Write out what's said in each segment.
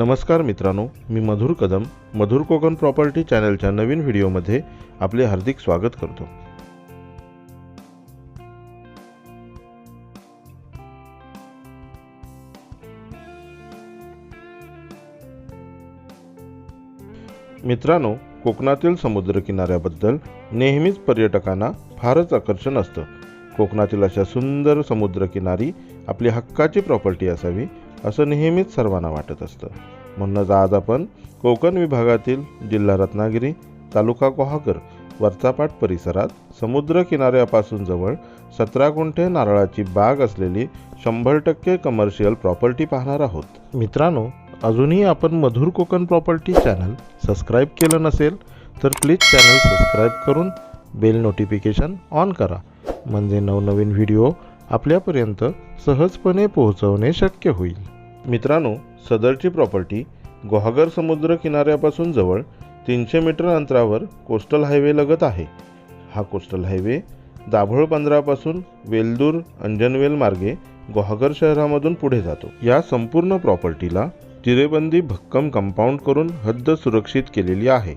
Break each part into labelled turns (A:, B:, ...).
A: नमस्कार मित्रांनो मी मधुर कदम मधुर कोकण प्रॉपर्टी चॅनलच्या नवीन व्हिडिओमध्ये आपले हार्दिक स्वागत करतो. मित्रांनो कोकणातील समुद्रकिनाऱ्याबद्दल नेहमीच पर्यटकांना फारच आकर्षण असतं. कोकणातील अशा सुंदर समुद्रकिनारी आपली हक्काची प्रॉपर्टी असावी असं नेहमीच सर्वांना वाटत असतं. म्हणूनच आज आपण कोकण विभागातील जिल्हा रत्नागिरी तालुका गुहागर वरचापाट परिसरात समुद्र किनाऱ्यापासून जवळ सतरा गुंठे नारळाची बाग असलेली शंभर टक्के कमर्शियल प्रॉपर्टी पाहणार आहोत. मित्रांनो अजूनही आपण Madhur Konkan property channel subscribe केलं नसेल तर प्लीज चॅनल सबस्क्राईब करून बेल नोटिफिकेशन ऑन करा. म्हणजे नवनवीन व्हिडिओ आपल्यापर्यंत सहजपणे पोहोचवणे शक्य होईल. मित्रांनो सदरची प्रॉपर्टी गुहागर समुद्र किनाऱ्यापासून जवळ तीनशे मीटर अंतरावर कोस्टल हायवे लगत आहे. हा कोस्टल हायवे दाभोळ बंदरापासून वेलदूर अंजनवेल मार्गे गुहागर शहरामधून पुढे जातो. या संपूर्ण प्रॉपर्टीला तिरेबंदी भक्कम कंपाऊंड करून हद्द सुरक्षित केलेली आहे.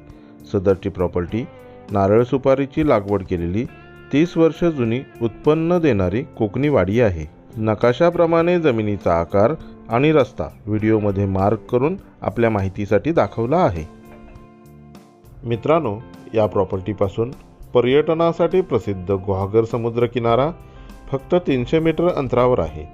A: सदरची प्रॉपर्टी नारळ सुपारीची लागवड केलेली तीस वर्ष जुनी उत्पन्न देणारी कोकणी वाडी आहे. नकाशाप्रमाणे जमिनीचा आकार आणि रस्ता व्हिडिओमध्ये मार्क करून आपल्या माहितीसाठी दाखवला आहे. मित्रांनो या प्रॉपर्टीपासून पर्यटनासाठी प्रसिद्ध गुहागर समुद्र किनारा फक्त तीनशे मीटर अंतरावर आहे.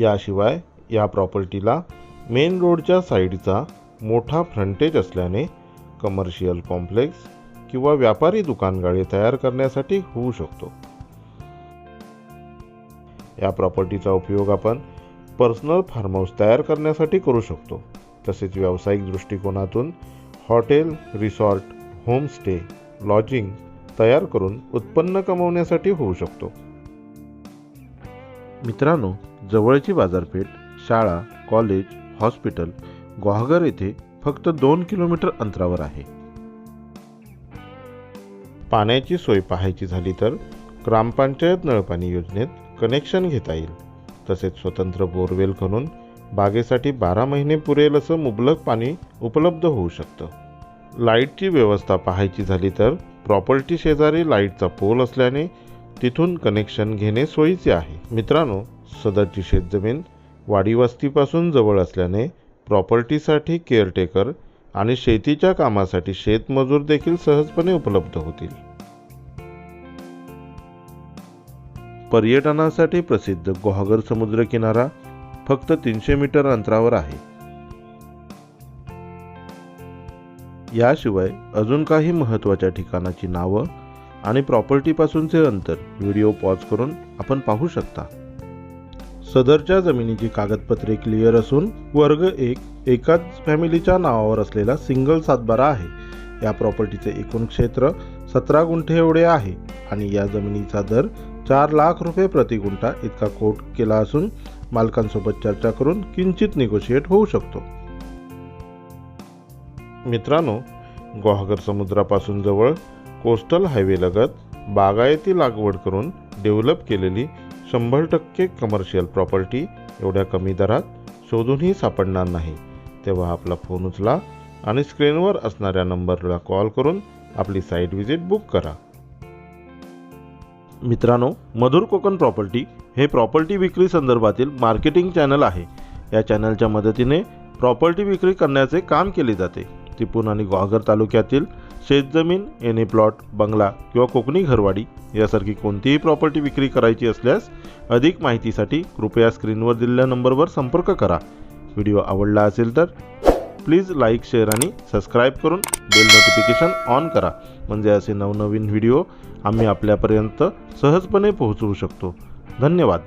A: याशिवाय या प्रॉपर्टीला मेन रोडच्या साईडचा मोठा फ्रंटेज असल्याने कमर्शियल कॉम्प्लेक्स किंवा व्यापारी दुकानगाडे तयार करण्यासाठी होऊ शकतो. या प्रॉपर्टीचा उपयोग आपण पर्सनल फार्म हाऊस तयार करण्यासाठी करू शकतो. तसेच व्यावसायिक दृष्टिकोनातून हॉटेल रिसॉर्ट होमस्टे लॉजिंग तयार करून उत्पन्न कमवण्यासाठी होऊ शकतो. मित्रांनो जवळची बाजारपेठ शाळा कॉलेज हॉस्पिटल गुहागर येथे फक्त दोन किलोमीटर अंतरावर आहे. पाण्याची सोय पाहायची झाली तर ग्रामपंचायत नळपाणी योजनेत कनेक्शन घेता येईल. तसेच स्वतंत्र बोरवेल खणून बागेसाठी बारा महिने पुरेल असं मुबलक पाणी उपलब्ध होऊ शकतं. लाईटची व्यवस्था पाहायची झाली तर प्रॉपर्टी शेजारी लाईटचा पोल असल्याने तिथून कनेक्शन घेणे सोयीचे आहे. मित्रांनो सदरची शेतजमीन वाडीवस्तीपासून जवळ असल्याने प्रॉपर्टीसाठी केअरटेकर आणि शेतीच्या कामासाठी शेतमजूर देखील सहजपणे उपलब्ध होतील. पर्यटनासाठी प्रसिद्ध गुहागर समुद्र किनारा फक्त तीनशे मीटर अंतरावर आहे. याशिवाय अजून काही महत्त्वाच्या ठिकाणाची नावं आणि प्रॉपर्टीपासूनचे अंतर व्हिडिओ पॉज करून आपण पाहू शकता. सदरच्या जमिनीची कागदपत्रे क्लिअर असून वर्ग एक एकाच फॅमिलीच्या नावावर असलेला सिंगल सातबारा आहे. या प्रॉपर्टीचे एकूण क्षेत्र सतरा गुंठे एवढे आहे आणि या जमिनीचा दर चार लाख रुपये प्रति गुंठा इतका कोट केला असून मालकांसोबत चर्चा करून किंचित निगोशिएट होऊ शकतो. मित्रांनो ग्वाहगर समुद्रापासून जवळ कोस्टल हायवेलगत बागायती लागवड करून डेव्हलप केलेली शंभर टक्के कमर्शियल प्रॉपर्टी एवढ्या कमी दरात शोधूनही सापडणार नाही. तेव्हा आपला फोन उचला आणि स्क्रीनवर असणाऱ्या नंबरला कॉल करून आपली साईट व्हिजिट बुक करा. मित्रांनो मधुर कोकण प्रॉपर्टी हे प्रॉपर्टी विक्री संदर्भातील मार्केटिंग चॅनल आहे. या चॅनलच्या मदतीने प्रॉपर्टी विक्री करण्याचे काम केले जाते. तिपून आणि ग्वागर तालुक्यातील शेतजमीन एने प्लॉट बंगला किंवा कोकणी घरवाडी यासारखी कोणतीही प्रॉपर्टी विक्री करायची असल्यास अधिक माहितीसाठी कृपया स्क्रीनवर दिलेल्या नंबरवर संपर्क करा. व्हिडिओ आवडला असेल तर प्लीज लाईक शेअर आणि सबस्क्राईब करून बेल नोटिफिकेशन ऑन करा. म्हणजे असे नवनवीन व्हिडिओ आम्ही आपल्यापर्यंत सहजपणे पोहोचवू शकतो. धन्यवाद.